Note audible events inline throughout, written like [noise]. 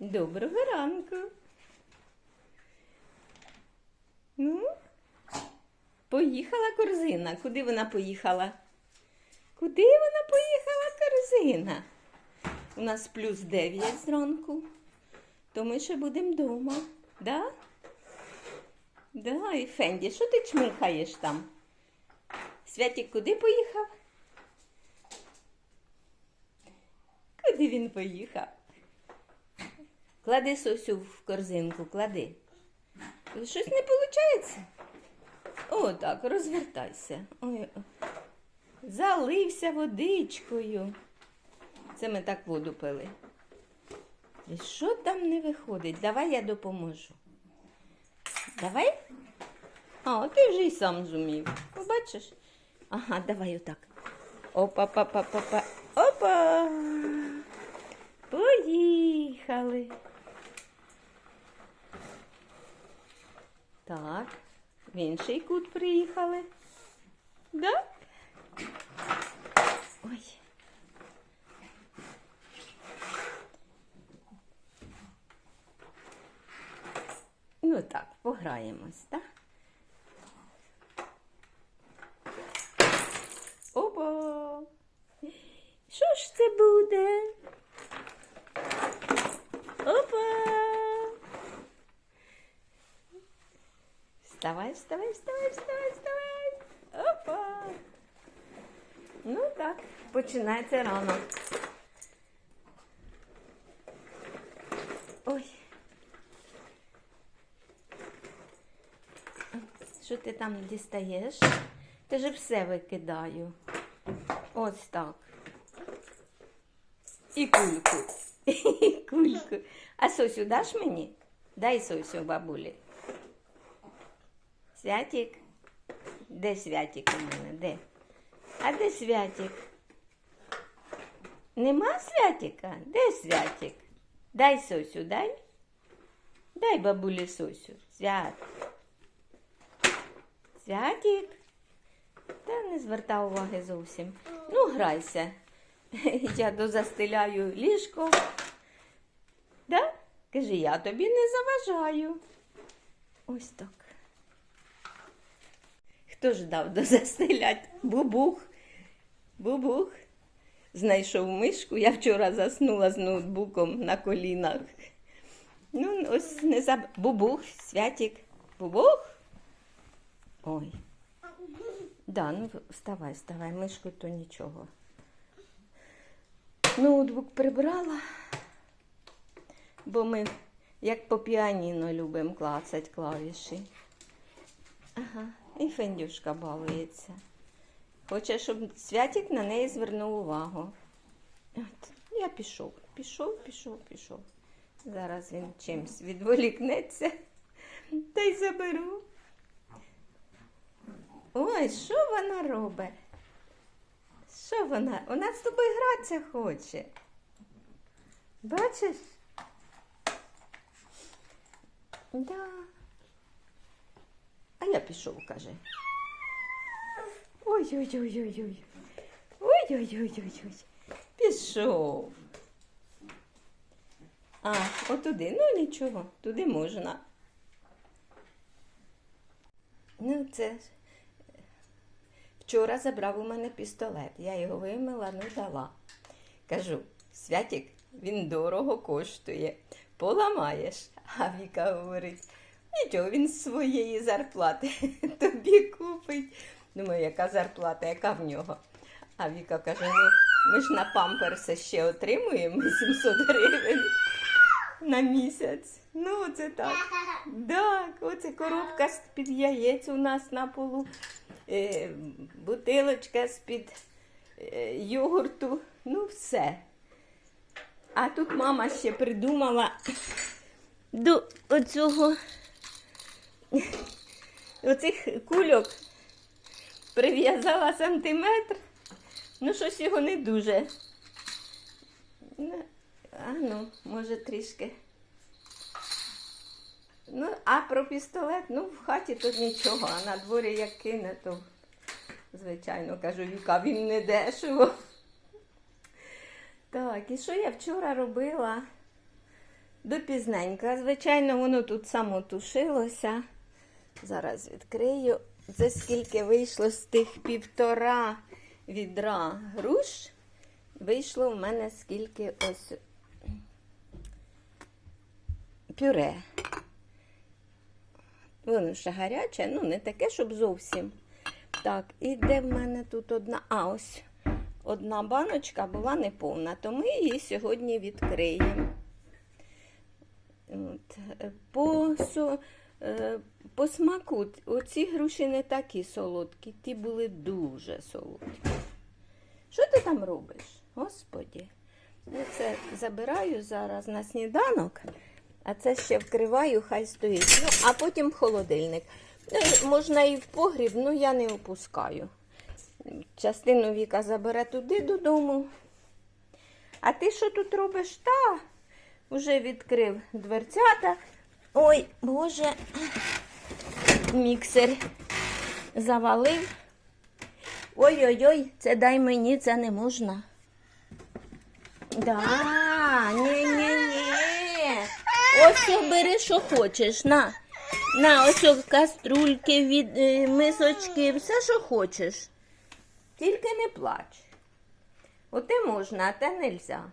Доброго ранку. Ну, поїхала корзина. Куди вона поїхала? Куди вона поїхала корзина? У нас плюс 9 зранку, то ми ще будемо вдома. Да? Да, і Фенді, що ти чмихаєш там? Святік куди поїхав? Куди він поїхав? Клади сосю в корзинку, клади. Щось не виходить? О, так, розвертайся. Ой, залився водичкою. Це ми так воду пили. І що там не виходить? Давай я допоможу. Давай? А, ти вже й сам зумів. Побачиш? Ага, давай отак. Опа, па, па, па, па. Опа. Поїхали. Так, в інший кут приїхали. Да? Ой. Ну так, пограємось, так? Опа! Що ж це буде? Опа! Вставай, вставай, вставай, вставай, вставай. Опа! Ну так, починається ранок. Ой. Що ти там дістаєш? Ти ж все викидаю. Ось так. І кульку. [laughs] І кульку. А сосю даш мені? Дай сосю бабулі. Святик? Де святик у мене? Де? А де святик? Нема святика? Де святик? Дай сосю, дай. Дай бабулі сосю. Свят. Святик. Та не зверта уваги зовсім. Ну, грайся. [laughs] Я дозастеляю ліжко. Да? Кажи, я тобі не заважаю. Ось так. Хто ж дав дозастелять? Бубух. Бубух. Знайшов мишку. Я вчора заснула з ноутбуком на колінах. Ну, ось не заб... Бубух, святик. Бубух. Ой. Да, ну вставай, вставай, мишку то нічого. Ноутбук прибрала, бо ми як по піаніно любимо клацать клавіші. Ага, і Фендюшка балується. Хоче, щоб святик на неї звернув увагу. От, я пішов, пішов, пішов, пішов. Зараз він чимсь відволікнеться та й заберу. Ой, що вона робить? Що вона? Вона з тобою гратися хоче. Бачиш? Да. А я пішов, каже. Ой-ой-ой-ой-ой. Ой-ой-ой-ой-ой. Пішов. А, отуди. Ну нічого, туди можна. Ну, це ж. Вчора забрав у мене пістолет. Я його вимила, ну дала. Кажу, Святік, він дорого коштує. Поламаєш. [laughs] А Віка говорить, нічого, він з своєї зарплати [laughs] тобі купить. Думаю, яка зарплата, яка в нього? А Віка каже: ну, ми ж на памперси ще отримуємо 700 гривень на місяць. Ну, це так. Так, оце коробка з-під яєць у нас на полу, е, бутилочка з-під е, йогурту, ну все. А тут мама ще придумала до оцього [laughs] оцих кульок прив'язала сантиметр. Ну, щось його не дуже. Ну, А ну, може трішки. Ну, а про пістолет, ну, в хаті тут нічого, а на дворі як кине, то, звичайно, кажу, Віка, він не дешево. Так, і що я вчора робила? допізненька. Звичайно, воно тут само тушилося. Зараз відкрию. Це скільки вийшло з тих півтора відра груш. Вийшло в мене скільки ось пюре. Воно ще гаряче, ну не таке, щоб зовсім. Так, і де в мене тут одна. А, ось одна баночка була неповна, то ми її сьогодні відкриємо. От. е, По, по смаку оці груші не такі солодкі, ті були дуже солодкі. Що ти там робиш? Господі. Ну, це забираю зараз на сніданок, а це ще вкриваю, хай стоїть. Ну, а потім в холодильник. Ну, можна і в погріб, ну я не опускаю. Частину Віка забере туди додому. А ти що тут робиш? Та вже відкрив дверцята. Ой, Боже, міксер завалив. Ой-ой-ой, це дай мені, це не можна. Да, ні-ні-ні. Ось бери, що хочеш. На. На, ось каструльки, від, е, мисочки, все, що хочеш. Тільки не плач. Оте можна, а те нельзя.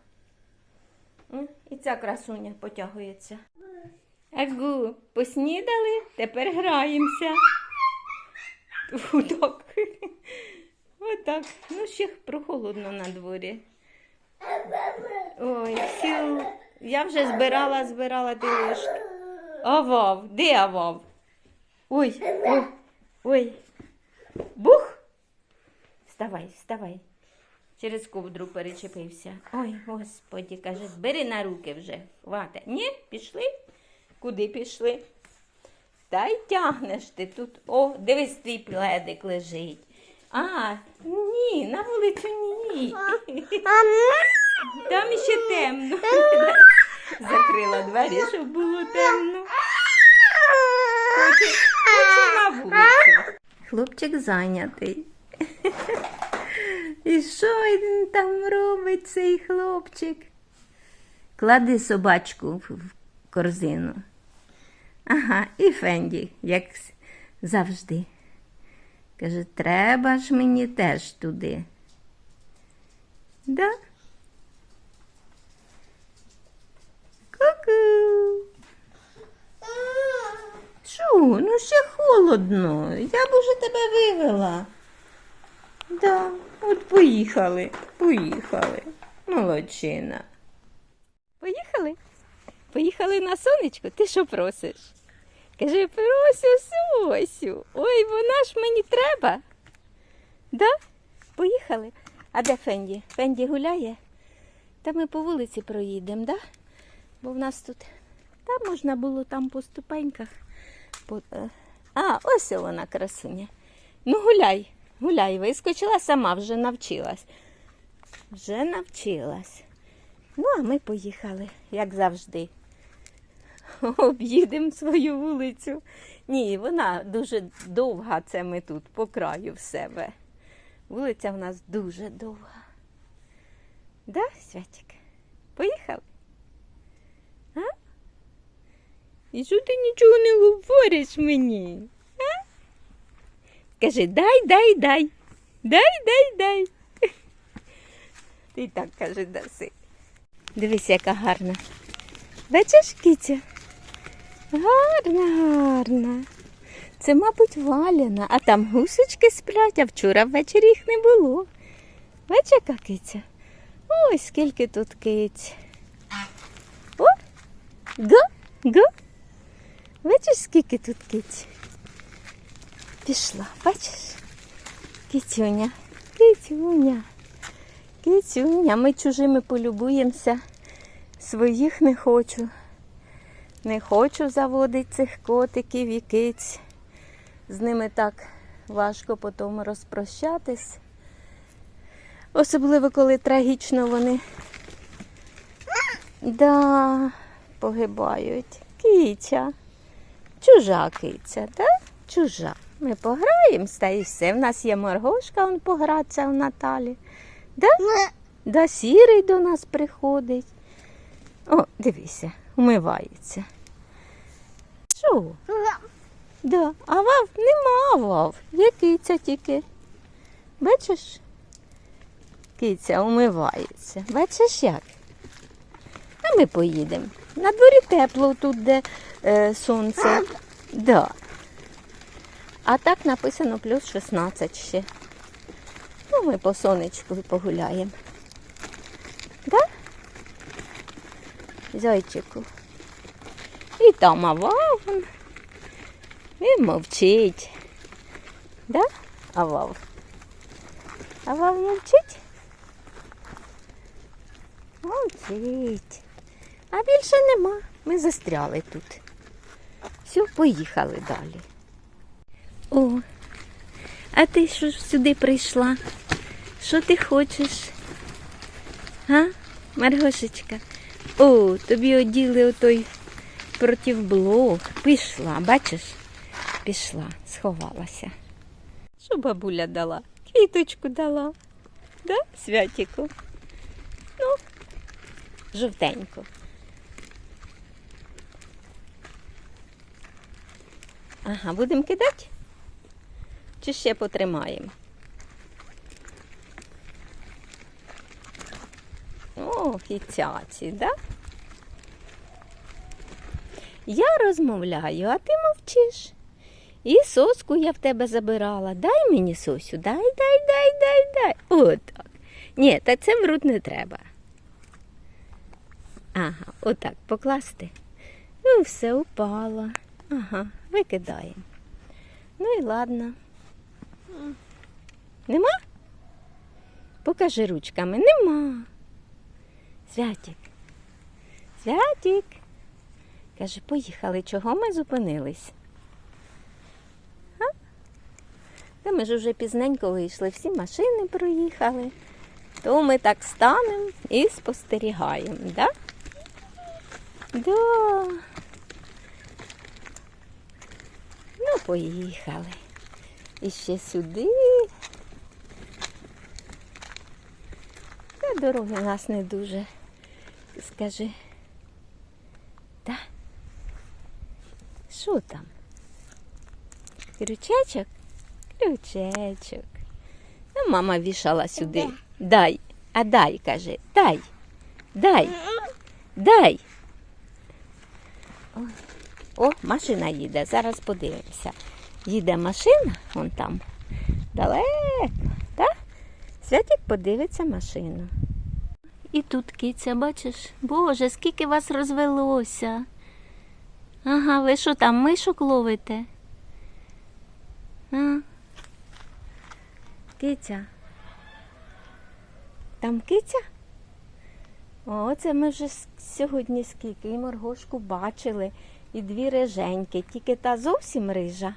І ця красуня потягується. Агу, поснідали, тепер граємося. Отак. Отак. Ну, ще прохолодно на дворі. Ой, всю. Я вже збирала, збирала ті ложки. Авав, де авав? Ой, ой, ой. Бух. Вставай, вставай. Через ковдру перечепився. Ой, господі, каже, бери на руки вже. Хвата. Ні, пішли? Куди пішли? Та й тягнеш ти тут. О, дивись, твій пледик лежить. А, ні, на вулицю ні. Там іще темно. Закрила двері, щоб було темно. Хлопчик зайнятий. І що він там робить, цей хлопчик? Клади собачку в корзину. Ага, і Фенді, як завжди. Каже, треба ж мені теж туди. Да? Ку-ку. Чу, ну ще холодно. Я б уже тебе вивела. Да, от поїхали, поїхали. Молодчина. Поїхали? Поїхали на сонечко, ти що просиш? Каже, просю Сосю. Ой, вона ж мені треба. Да? Поїхали. А де Фенді? Фенді гуляє? Та ми по вулиці проїдемо, да? Бо в нас тут та можна було там по ступеньках. Е, А, ось вона красуня. Ну гуляй, гуляй, вискочила сама, вже навчилась. Вже навчилась. Ну, а ми поїхали, як завжди. [laughs] Об'їдемо свою вулицю. Ні, вона дуже довга, це ми тут, по краю в себе. Вулиця в нас дуже довга. Да, Святик? Поїхали? А? І що ти нічого не говориш мені? А? Кажи, дай, дай, дай. Дай, дай, дай. [laughs] Ти так каже, даси. Дивись, яка гарна. Бачиш, киця? Гарна, гарна. Це, мабуть, валяна, а там гусочки сплять, а вчора ввечері їх не було. Бач, яка киця? Ой, скільки тут киць. О! Го, го. Бачиш, скільки тут киць? Пішла, бачиш? Кицюня, кицюня, кицюня. Ми чужими полюбуємося. Своїх не хочу. Не хочу заводити цих котиків і киць. З ними так важко потім розпрощатись. Особливо, коли трагічно вони да, погибають. Киця. Чужа киця, так? Чужа. Ми пограємося і все. В нас є моргошка, он погратися в Наталі. Да? Да, сірий до нас приходить. О, дивися, умивається. Що? Да. А вав нема вав. Є киця тільки. Бачиш? Киця умивається. Бачиш як? А ми поїдемо. На дворі тепло тут, де е, сонце. Да. А так написано плюс 16 ще. Ну, ми по сонечку погуляємо. Да? Зайчику. І там авав. он. Він мовчить. Да? Авав. Авав мовчить? Мовчить. А більше нема. Ми застряли тут. Все, поїхали далі. О, а ти що ж сюди прийшла? Що ти хочеш? А, Маргошечка? О, тобі оділи отой противблок. Пішла, бачиш? Пішла, сховалася. Що бабуля дала? Квіточку дала. Да, святіку? Ну, жовтеньку. Ага, будемо кидати? Чи ще потримаємо? О, і цяці, да? Я розмовляю, а ти мовчиш. І соску я в тебе забирала. Дай мені сосю, дай, дай, дай, дай, дай. Отак. Ні, та це в рот не треба. Ага, отак покласти. Ну, все упало. Ага, викидаємо. Ну і ладно. Нема? Покажи ручками. Нема. Святік. Святік. Каже, поїхали, чого ми зупинились? Та ми ж вже пізненько вийшли, всі машини проїхали. То ми так станемо і спостерігаємо, да? Да. Ну, поїхали. І ще сюди. Та дороги в нас не дуже. Скажи. Та? Що там? Крючечок? Крючечок. Ну, мама вішала сюди. Дай. А дай, каже, дай. Дай. Дай. Ой. О, машина їде. Зараз подивимося. Їде машина, вон там. Далеко, так? Святик подивиться машину. І тут киця, бачиш? Боже, скільки вас розвелося. Ага, ви що там мишок ловите? А? Киця. Там киця? О, це ми вже сьогодні скільки і моргошку бачили, і дві риженьки, тільки та зовсім рижа,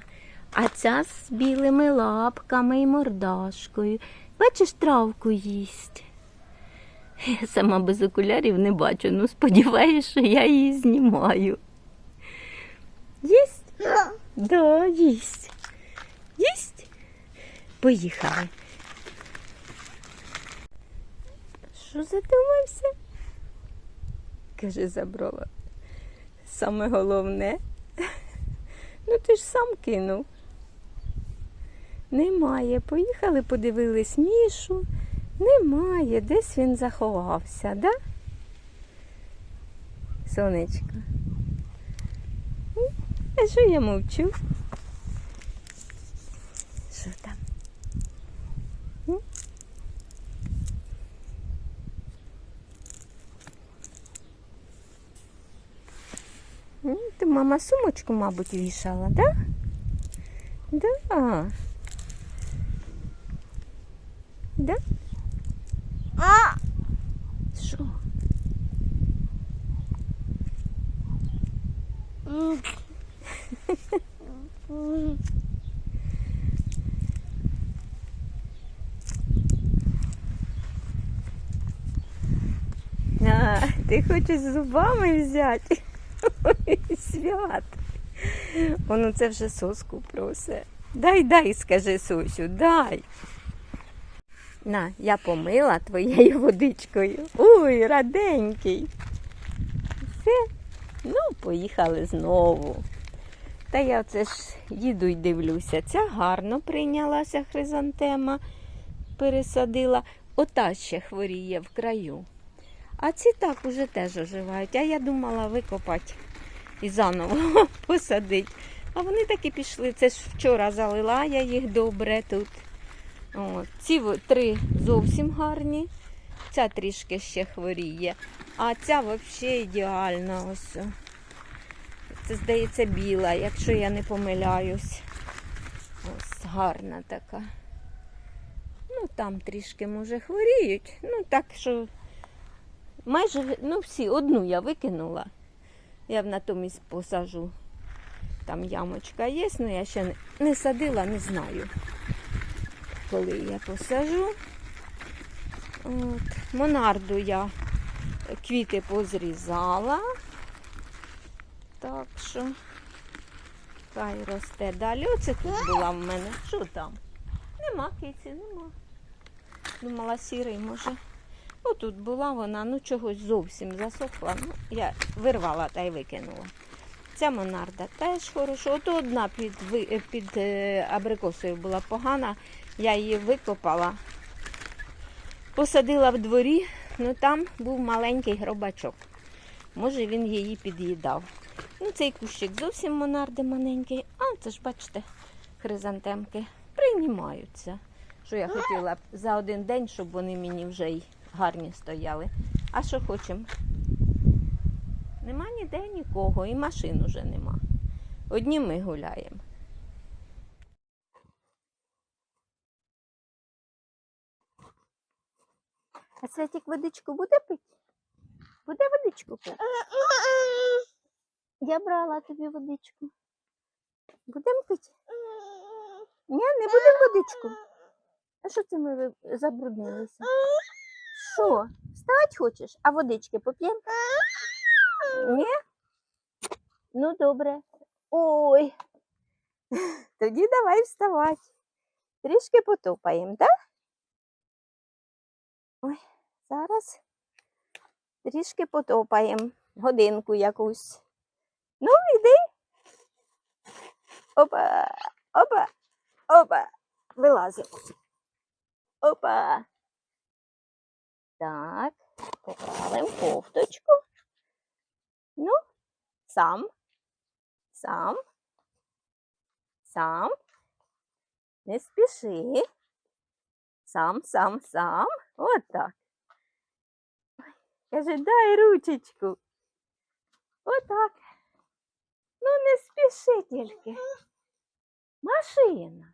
а ця з білими лапками і мордашкою. Бачиш, травку їсть. Я сама без окулярів не бачу, ну сподіваюся, що я її знімаю. Їсть? Да, їсть. Їсть? Поїхали. Що задумався? Каже Заброва. Саме головне. Ну ти ж сам кинув. Немає. Поїхали, подивились Мішу. Немає. Десь він заховався, да? Сонечко. А що я мовчу? Що там? Ти мама сумочку, мабуть, вішала, да? Да. Да? А! Що? А, ти хочеш зубами взяти? Ой, свят. Воно це вже соску просить. Дай, дай, скажи Сусю, дай. На, я помила твоєю водичкою. Ой, раденький. все. Ну, поїхали знову. Та я це ж їду й дивлюся. Ця гарно прийнялася хризантема, пересадила. Ота ще хворіє в краю. А ці так уже теж оживають. А я думала викопати і заново [laughs] посадити. А вони так і пішли. Це ж вчора залила я їх добре тут. От. Ці три зовсім гарні. Ця трішки ще хворіє. А ця взагалі ідеальна. Ось. Це, здається, біла, якщо я не помиляюсь. Ось гарна така. Ну, там трішки, може, хворіють. Ну, так що майже ну, всі, одну я викинула. Я натомість посажу. Там ямочка є, але я ще не, не садила, не знаю. Коли я посажу. От. Монарду я квіти позрізала. Так що хай росте далі. Оце тут була в мене. Що там? Нема киці, нема. Думала, сірий може. Отут була вона, ну чогось зовсім засохла. Ну, я вирвала та й викинула. Ця монарда теж хороша. От одна під, е, під е, абрикосою була погана. Я її викопала, посадила в дворі, ну там був маленький гробачок. Може він її під'їдав. Ну, цей кущик зовсім монарди маленький. А, це ж бачите, хризантемки приймаються. Що я хотіла за один день, щоб вони мені вже й гарні стояли. А що хочемо? Нема ніде нікого, і машин уже нема. Одні ми гуляємо. А Святик водичку буде пити? Буде водичку пити? Я брала тобі водичку. Будемо пити? Ні, не будемо водичку. А що це ми забруднилися? Що? Вставати хочеш? А водички поп'ємо? Ні? Ну, добре. Ой. [laughs] Тоді давай вставати. Трішки потопаємо, так? Ой, зараз трішки потопаємо. Годинку якусь. Ну, йди. Опа, опа, опа. Вилазимо. Опа. Так, поправимо кофточку. Ну, сам, сам, сам. Не спіши. Сам, сам, сам. От так. Каже, дай ручечку. Отак. Ну, не спіши тільки. Машина.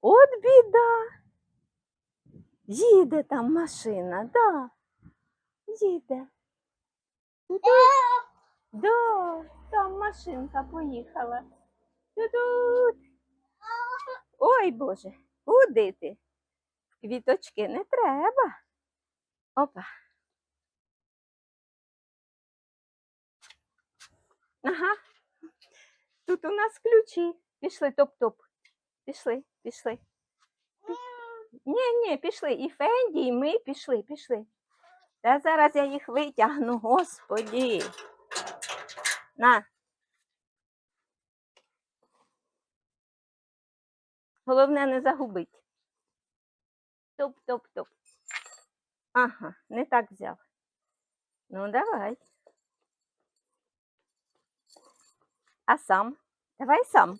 От біда. Їде там машина, да. Їде. Тут, да, там машинка поїхала. Ой, Боже, куди ти? Квіточки не треба. Опа. Ага. Тут у нас ключі. Пішли, топ-топ. Пішли, пішли. Ні, ні, пішли. І Фенді, і ми пішли, пішли. Та зараз я їх витягну, господі. На. Головне не загубить. Топ-топ-топ. Ага, не так взяв. Ну, давай. А сам? Давай сам.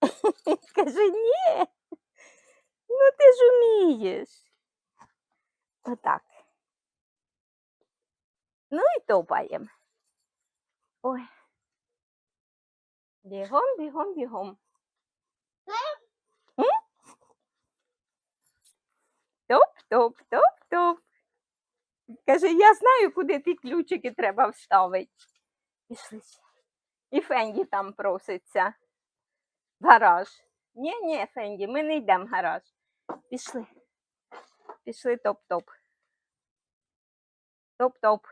[laughs] Каже, ні. Ну ти ж умієш. Отак. Ну і топаємо. Ой. Бігом, бігом, бігом. М? Топ, топ, топ, топ. Каже, я знаю, куди ті ключики треба вставити. Пішли. І Фенді там проситься. Гараж. Ні, ні, Фенді, ми не йдемо в гараж. Пішли. Пішли топ-топ. Топ-топ.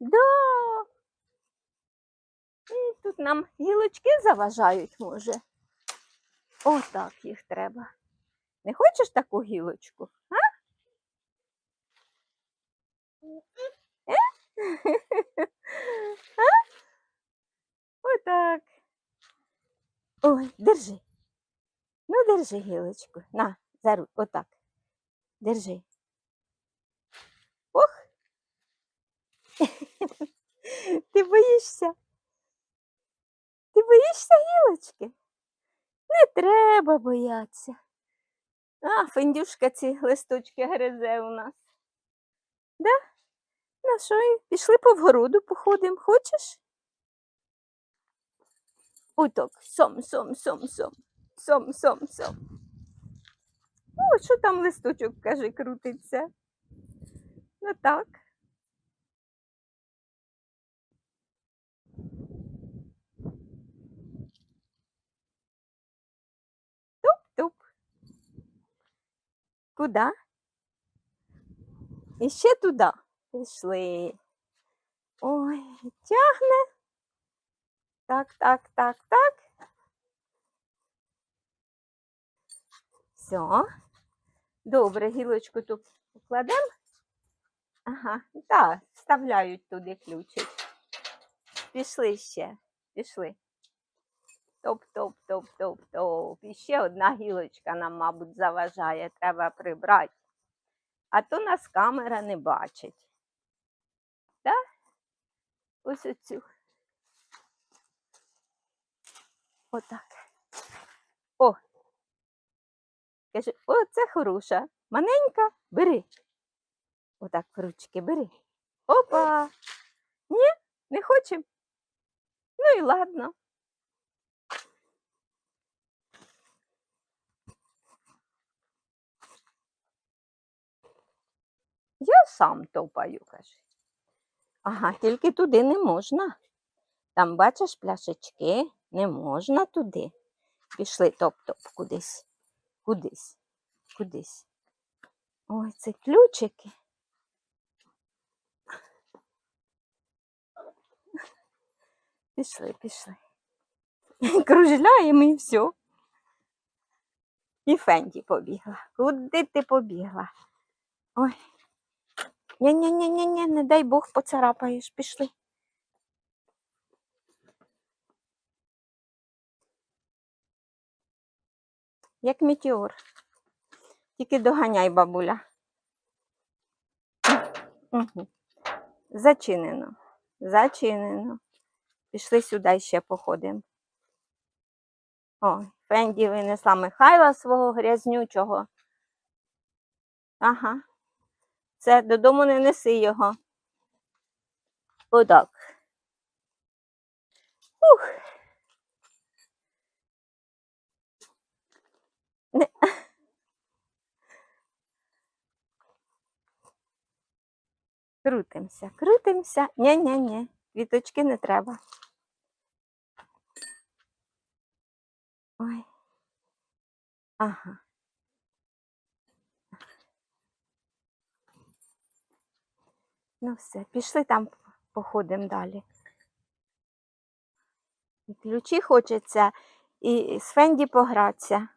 Да. І тут нам гілочки заважають, може. Отак їх треба. Не хочеш таку гілочку? А? Е? А? Отак. Ой, держи. Ну, держи гілочку. На, за. Отак. Держи. Ох. [laughs] Ти боїшся? Ти боїшся гілочки? Не треба боятися. А, фендюшка ці листочки гризе у нас. Да? Ну що, і пішли по вгороду походимо, хочеш? Отак, сом, сом, сом, сом, сом, сом, сом. О, що там листочок, каже, крутиться. Ну так. Туп-туп. Куда? І ще туди. Пішли. Ой, тягне. Так, так, так, так. Все. Добре, гілочку тут покладемо. Ага, так, вставляють туди ключик. Пішли ще, пішли. Топ, топ, топ, топ, топ. І ще одна гілочка нам, мабуть, заважає, треба прибрати. А то нас камера не бачить. Так? Ось оцю. Отак. О. Каже, о, це хороша. Маленька, бери. Отак в ручки бери. Опа. Ні, не хочемо. Ну і ладно. Я сам топаю, каже. Ага, тільки туди не можна. Там, бачиш, пляшечки, не можна туди. Пішли топ-топ кудись, кудись, кудись. Ой, це ключики. Пішли, пішли. [laughs] Кружляємо і все. І Фенді побігла. Куди ти побігла? Ой. Ні-ні-ні-ні, не дай Бог поцарапаєш, пішли. Як метеор. Тільки доганяй, бабуля. Угу. Зачинено. Зачинено. Пішли сюди ще походимо. Ой, Фенді винесла Михайла свого грязнючого. Ага. Це додому не неси його. Отак. Ух. [laughs] Крутимося, крутимося. Ні-ні-ні, квіточки не треба. Ой. Ага. Ну все, пішли там походимо далі. І ключі хочеться, і з Фенді погратися.